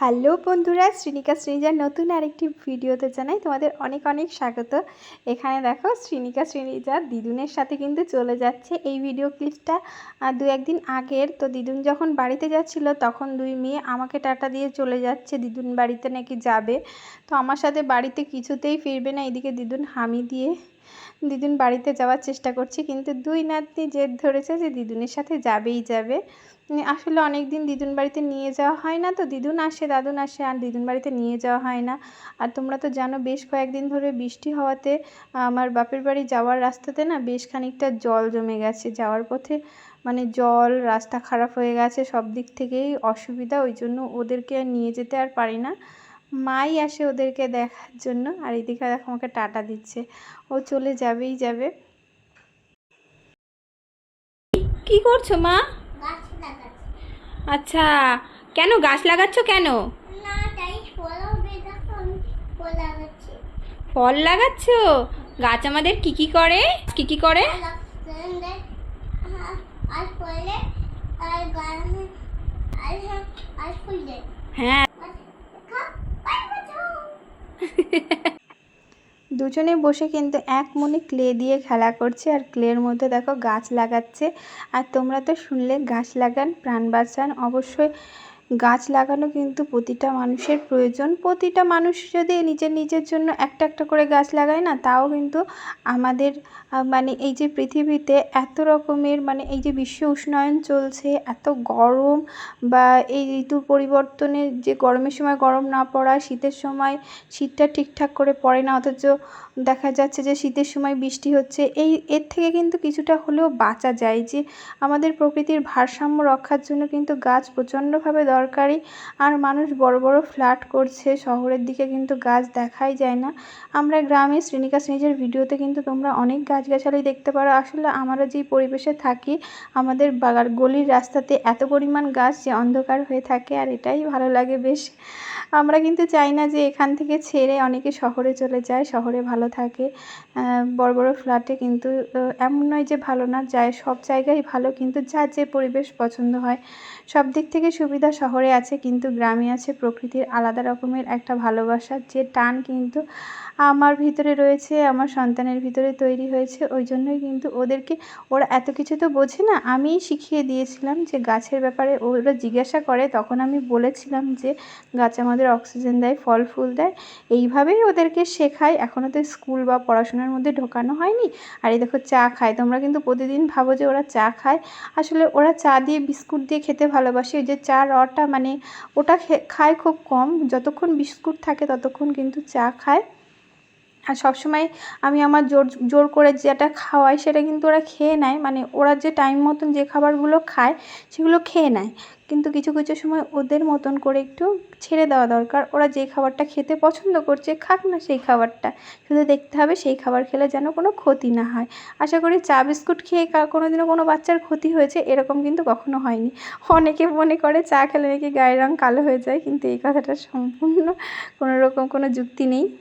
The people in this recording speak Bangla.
হ্যালো বন্ধুরা, শ্রীনিকা শ্রীজার নতুন আরেকটি ভিডিওতে জানাই তোমাদের অনেক অনেক স্বাগত। এখানে দেখো শ্রীনিকা শ্রীনিজা দিদুনের সাথে কিন্তু চলে যাচ্ছে এই ভিডিও ক্লিপটা দু একদিন আগের, তো দিদুন যখন বাড়িতে যাচ্ছিল, তখন দুই মেয়ে আমাকে টাটা দিয়ে চলে যাচ্ছে, দিদুন বাড়িতে নাকি যাবে। তো আমার সাথে বাড়িতে কিছুতেই ফিরবে না, এদিকে দিদুন হামি দিয়ে। দিদুন বাড়িতে যাওয়ার চেষ্টা করছে, কিন্তু দুই নাতনি জেদ ধরেছে যে দিদুনের সাথে যাবেই যাবে। আসলে অনেক দিন দিদুন বাড়িতে নিয়ে যাওয়া হয় না, তো দিদুন আসে, দাদুন আসে, আর দিদুন বাড়িতে নিয়ে যাওয়া হয় না। আর তোমরা তো জানো, বেশ কয়েকদিন ধরে বৃষ্টি হওয়াতে আমার বাপের বাড়ি যাওয়ার রাস্তাতে না বেশ খানিকটা জল জমে গেছে। যাওয়ার পথে মানে জল, রাস্তা খারাপ হয়ে গেছে, সব দিক থেকেই অসুবিধা, ওই জন্য ওদেরকে নিয়ে যেতে আর পারি না। মাই আসে ওদেরকে দেখার জন্য আর এদিকে দেখো আমাকে টাটা দিচ্ছে। ও চলে যাবেই যাবে। কি করছ মা? আচ্ছা কেন গাছ লাগাচ্ছ কেন? ফল লাগাচ্ছ। গাছ আমাদের কি কি করে? কি কি করে? হ্যাঁ, আর ফুল দেয় হ্যাঁ আর খা পাই বাঁচাও দুজনে বসে কিন্তু এক মনে ক্লে দিয়ে খেলা করছে আর ক্লের মধ্যে দেখো গাছ লাগাচ্ছে। আর তোমরা তো শুনলে, গাছ লাগান, প্রাণ বাঁচান, অবশ্যই গাছ লাগানো কিন্তু প্রতিটা মানুষের প্রয়োজন। প্রতিটা মানুষ যদি নিজের নিজের জন্য একটা একটা করে গাছ লাগায় না, তাও কিন্তু আমাদের মানে এই যে পৃথিবীতে এত রকমের মানে এই যে বিশ্ব উষ্ণায়ন চলছে, এত গরম বা এই ঋতু পরিবর্তনে যে গরমের সময় গরম না পড়া শীতের সময় শীতটা ঠিকঠাক করে পড়ে না, অথচ দেখা যাচ্ছে যে শীতের সময় বৃষ্টি হচ্ছে, এই, এর থেকে কিন্তু কিছুটা হলেও বাঁচা যায় যে আমাদের প্রকৃতির ভারসাম্য রক্ষার জন্য কিন্তু গাছ প্রচণ্ডভাবে দরকারি। আর মানুষ বড় বড় ফ্ল্যাট করছে, শহরের দিকে কিন্তু গাছ দেখাই যায় না। আমরা গ্রামে শ্রেণিকা শ্রেণীজের ভিডিওতে কিন্তু তোমরা অনেক গাছগাছালি দেখতে পারো। আসলে আমরা যেই পরিবেশে থাকি, আমাদের বাগার গলির রাস্তাতে এত পরিমাণ গাছ যে অন্ধকার হয়ে থাকে, আর এটাই ভালো লাগে বেশ। আমরা কিন্তু চাই না যে এখান থেকে ছেড়ে অনেকে শহরে চলে যায়, শহরে ভালো থাকে। বড় বড় ফ্ল্যাটে কিন্তু এমন নয় যে ভালো না যায় সব জায়গায় ভালো কিন্তু যার যে পরিবেশ পছন্দ হয়। সব দিক থেকে সুবিধা শহরে আছে কিন্তু গ্রামে আছে প্রকৃতির আলাদা রকমের একটা ভালোবাসার যে টান কিন্তু আমার ভিতরে রয়েছে, আমার সন্তানের ভিতরে তৈরি হয়েছে, ওই জন্যই কিন্তু ওদেরকে, ওরা এত কিছু তো বোঝে না। আমিই শিখিয়ে দিয়েছিলাম যে গাছের ব্যাপারে ওরা জিজ্ঞাসা করে, তখন আমি বলেছিলাম যে গাছ আমাদের অক্সিজেন দেয়, ফল, ফুল দেয়, এইভাবেই ওদেরকে শেখাই এখনও তো স্কুল বা পড়াশোনার মধ্যে ঢোকানো হয়নি। আর এই দেখো চা খায়। তোমরা কিন্তু প্রতিদিন ভাবো যে ওরা চা খায়। আসলে ওরা চা দিয়ে বিস্কুট দিয়ে খেতে ভালোবাসে। ওই যে চা রটা মানে ওটা খায় খুব কম। যতক্ষণ বিস্কুট থাকে ততক্ষণ কিন্তু চা খায়। আর সবসময় আমি আমার জোর জোর করে যেটা খাওয়াই সেটা কিন্তু ওরা খেয়ে নেয়। মানে ওরা যে টাইম মতন যে খাবারগুলো খায় সেগুলো খেয়ে নেয়। কিন্তু কিছু কিছু সময় ওদের মতন করে একটু ছেড়ে দেওয়া দরকার। ওরা যে খাবারটা খেতে পছন্দ করছে খাক না সেই খাবারটা। শুধু দেখতে হবে সেই খাবার খেলে যেন কোনো ক্ষতি না হয়। আশা করি চা বিস্কুট খেয়ে কা- কোনোদিনও কোনো বাচ্চার ক্ষতি হয়েছে, এরকম কিন্তু কখনো হয়নি। অনেকে মনে করে চা খেলে নাকি গায়ের রং কালো হয়ে যায়, কিন্তু এই কথাটা সম্পূর্ণ কোনো রকম কোনো যুক্তি নেই।